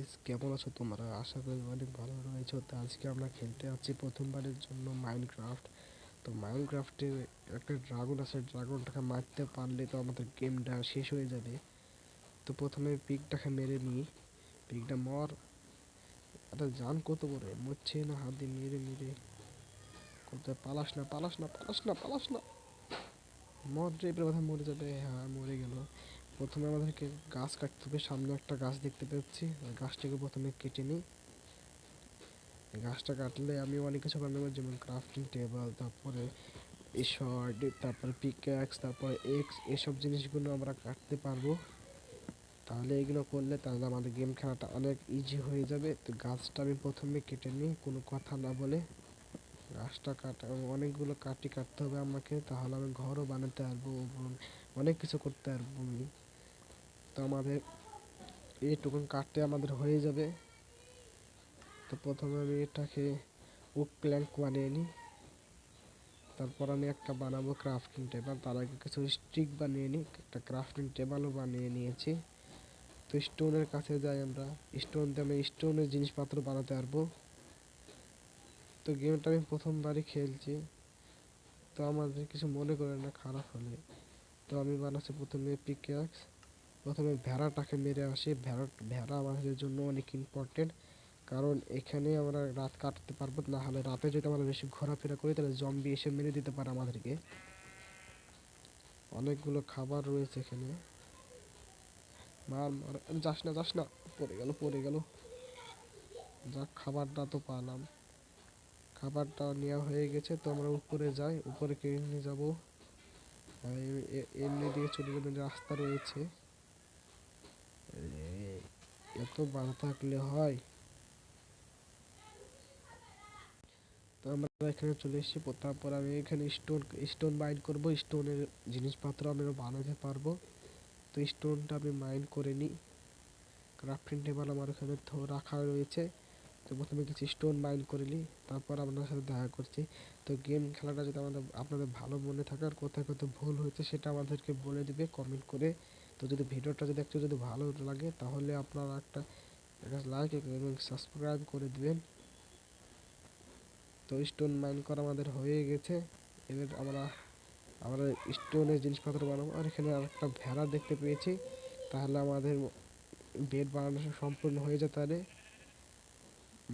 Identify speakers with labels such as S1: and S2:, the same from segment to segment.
S1: Guys কেমন আছো তোমরা? আশা করি অনেক ভালো রয়েছো। তো আজকে আমরা খেলতে যাচ্ছি প্রথমবারের জন্য মাইনক্রাফট তো মাইনক্রাফটে একটা ড্রাগন আছে ড্রাগনটাকে মারতে পারলে তো আমাদের গেমটা শেষ হয়ে যাবে। তো প্রথমে পিকটাকে মেরে নিই। পিকটা মর। একটা জান কত করে মরছে না, হাত দিয়ে মেরে মেরে। কোথায়? পালাস না পালাস না পালাস না পালাস না। মর যে, এবার কথা মরে যাবে। হ্যাঁ মরে গেল। প্রথমে আমাদেরকে গাছ কাটতে হবে, সামনে একটা গাছ দেখতে পাচ্ছি। গাছটাকে প্রথমে কেটে নিই। গাছটা কাটলে আমি অনেক কিছু বানাবো, যেমন ক্রাফটিং টেবিল তারপরে শর্ট তারপরে পিক্যাক্স তারপরে এক্স এসব জিনিসগুলো আমরা কাটতে পারব। তাহলে এগুলো করলে তাহলে আমাদের গেম খেলাটা অনেক ইজি হয়ে যাবে। তো গাছটা আমি প্রথমে কেটে নিই, কোনো কথা না বলে। গাছটা কাটা, অনেকগুলো কাটি কাটতে হবে আমাকে, তাহলে আমি ঘরও বানাতে পারব অনেক কিছু করতে পারব আমি। আমাদের এইটুকুন কাটতে আমাদের হয়ে যাবে। তো প্রথমে আমি এটাকে ওক প্ল্যাঙ্ক বানিয়ে নিই। তারপর আমি একটা বানাবো ক্রাফটিং টেবিল। তার আগে কিছু স্টিক বানিয়ে নিই, একটা ক্রাফটিং টেবিলও বানিয়ে নিয়েছি। তো স্টোনের কাছে যাই আমরা। স্টোন দিয়ে আমি স্টোনের জিনিসপত্র বানাতে পারব। তো গেমটা আমি প্রথমবারই খেলছি। তো আমাদের কিছু মনে করে না, খারাপ হলে। তো আমি বানাচ্ছি প্রথমে পিক্যাক্স প্রথমে ভেড়াটাকে মেরে আসি। ভেড়া ভেড়া আমাদের জন্য অনেক ইম্পর্টেন্ট কারণ এখানে আমরা রাত কাটতে পারব না হলে রাতে যদি আমরা বেশি ঘোরাফেরা করি, তাহলে জম্বি এসে মেরে দিতে পারে আমাদেরকে। অনেকগুলো খাবার রয়েছে এখানে। মার মার, যাস না যাস না, পড়ে গেল পড়ে গেল। যাক, খাবারটা তো পালাম। খাবারটা নেওয়া হয়ে গেছে, তো আমরা উপরে যাই। উপরে কে নিয়ে যাব। এমনি দিয়ে চলে যাবেন, রাস্তা রয়েছে। এত বাধা থাকলে হয়। তো আমরা এখানে চলে এসেছি। তারপর আমি এখানে স্টোন স্টোন মাইন করব। স্টোনের জিনিসপত্র আমি বানাতে পারব। তো স্টোনটা আমি মাইন করে নিই। ক্রাফটিং টেবিল আমার এখানে রাখা রয়েছে। তো প্রথমে কিছু স্টোন মাইন করে নিই। তারপর আপনার সাথে দেখা করছি। তো গেম খেলাটা যদি আমাদের, আপনাদের ভালো মনে থাকে আর কোথায় কোথায় ভুল হয়েছে সেটা আমাদেরকে বলে দিবে কমেন্ট করে। তো যদি ভিডিওটা যদি একটু যদি ভালো লাগে, তাহলে আপনারা একটা লাইক এবং সাবস্ক্রাইব করে দিবেন। তো স্টোন মাইন করা আমাদের হয়ে গেছে। এবার আমরা আমরা স্টোনের জিনিসপত্র বানাবো। আর এখানে আরেকটা ভেড়া দেখতে পেয়েছি। তাহলে আমাদের বেড বানানো সম্পূর্ণ হয়ে যেতে পারে।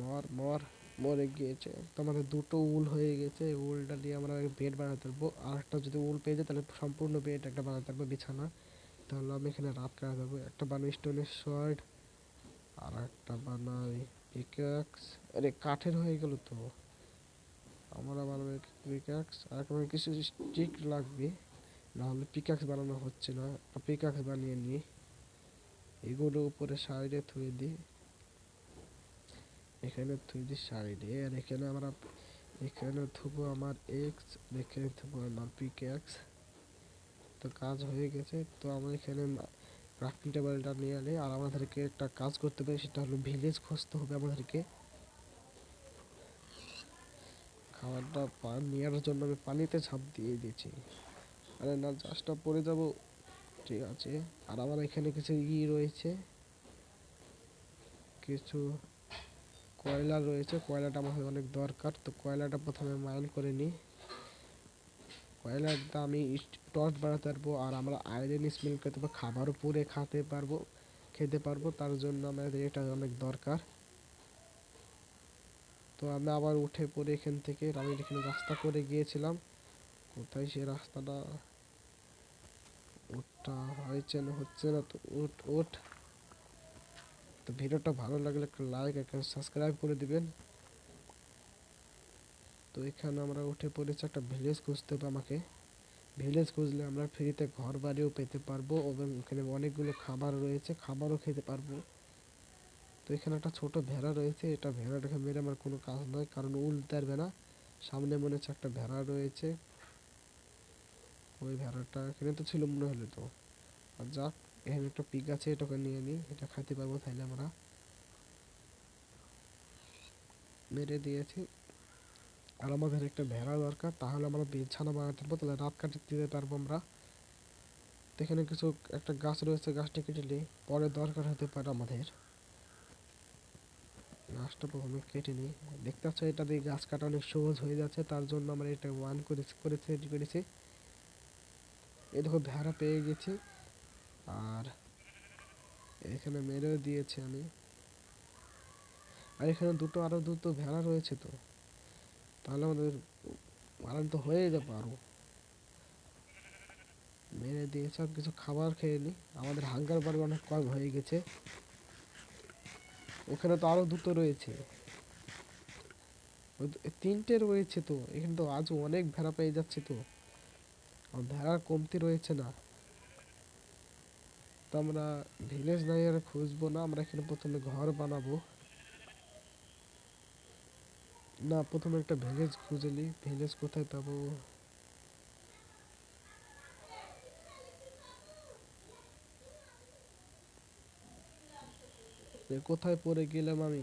S1: মর মর, মরে গিয়েছে। তো আমাদের দুটো উল হয়ে গেছে। উলটা দিয়ে আমরা বেড বানাতে পারব। আর একটা যদি উল পেয়ে যায়, তাহলে সম্পূর্ণ বেড একটা বানাতে পারব বিছানা। তাহলে আমি এখানে রাত কাটা যাব। একটা বানাই স্টোনের শর্ট, আর একটা বানাই পিকাক্স আরে, কাঠের হয়ে গেল তো। আমরা বানাবো পিকাক্স আর একটা কিছু স্টিক লাগবে। নাহলে পিকাক্স বানানো হচ্ছে না। পিকাক্স বানিয়ে নিই। এগুলো উপরে সাইডে থুয়ে দিই। এখানে থুয়ে দিই সাইডে, আর এখানে আমরা, এখানে থুবো আমার এক্স এখানে থুবো আমার পিক্যাক্স তো কাজ হয়ে গেছে, তো আমরা এখানে ক্রাফটিং টেবিলটা নিয়ে এলে আর আমাদেরকে একটা কাজ করতে হবে, সেটা হলো ভিলেজ খুঁজতে হবে আমাদেরকে। খাবারটা পান নেওয়ার জন্য আমি পানিতে ঝাঁপ দিয়ে দিয়েছি। আরে না চাষটা পড়ে যাব। ঠিক আছে। আর আমার এখানে কিছু ই রয়েছে। কিছু কয়লা রয়েছে। কয়লাটা আমাদের অনেক দরকার, তো কয়লাটা প্রথমে মাইন করে নিই। কয়লাটা আমি টর্চ বানাতে পারব, আর আমরা আয়রন স্মেল করতে পারব, খাবারও পুড়ে খাতে পারব, খেতে পারব, তার জন্য আমাদের এটা অনেক দরকার। তো আমি আবার উঠে পড়ে এখান থেকে আমি এখানে রাস্তা করে গিয়েছিলাম, কোথায় সে রাস্তাটা? ওঠা হয়েছে না, হচ্ছে না, তো উঠ উঠ। তো ভিডিওটা ভালো লাগলে একটা লাইক একটা সাবস্ক্রাইব করে দিবেন। তো এখানে আমরা উঠে পড়েছি একটা ভিলেজ খুঁজতে। হবে আমাকে ভিলেজ খুঁজলে আমরা ফ্রিতে ঘর বাড়িও পেতে পারব এবং এখানে অনেকগুলো খাবার রয়েছে, খাবারও খেতে পারব। তো এখানে একটা ছোট ভেড়া রয়েছে, এটা ভেড়াটাকে মেরে আমার কোনো কাজ নয়, কারণ উল্টে পারবে না। সামনে মনে হচ্ছে একটা ভেড়া রয়েছে। ওই ভেড়াটা এখানে তো ছিল মনে হলো তো। আর যাক, এখানে একটা পিক আছে, এটাকে নিয়ে নিই, এটা খাইতে পারব তাইলে আমরা। মেরে দিয়েছি। আর আমাদের একটা ভেড়া দরকার, তাহলে আমরা বিছানা বানাতে পারব তাহলে রাত কাটাতে পারব আমরা। এখানে কিছু একটা গাছ রয়েছে, গাছটা কেটে নিই, পরে দরকার হতে পারে আমাদের। গাছটা প্রথমে কেটে নিই। দেখতে পাচ্ছ এটা দিয়ে গাছ কাটা অনেক সহজ হয়ে যাচ্ছে, তার জন্য আমরা এটা ওয়ান করে রেডি করেছি। এই দেখো, ভেড়া পেয়ে গেছি। আর এখানে মেরেও দিয়েছি আমি। আর এখানে দুটো, আরও দুটো ভেড়া রয়েছে তো। তাহলে আমাদের মারান তো হয়ে যাবে আরও মেরে দিয়েছে আর কিছু খাবার খেয়ে নি। আমাদের হাঙ্গার বার অনেক কম হয়ে গেছে। ওখানে তো আরও দুটো রয়েছে। তিনটে রয়েছে তো। এখানে তো আজ অনেক ভেড়া পেয়ে যাচ্ছে তো। ভেড়ার কমতি রয়েছে না। তো আমরা ভিলেজ আর খুঁজবো না। আমরা এখানে প্রথমে ঘর বানাবো। না প্রথমে একটা ভিলেজ খুঁজে নিই। ভিলেজ কোথায় পাবো? কোথায় পড়ে গেলাম আমি?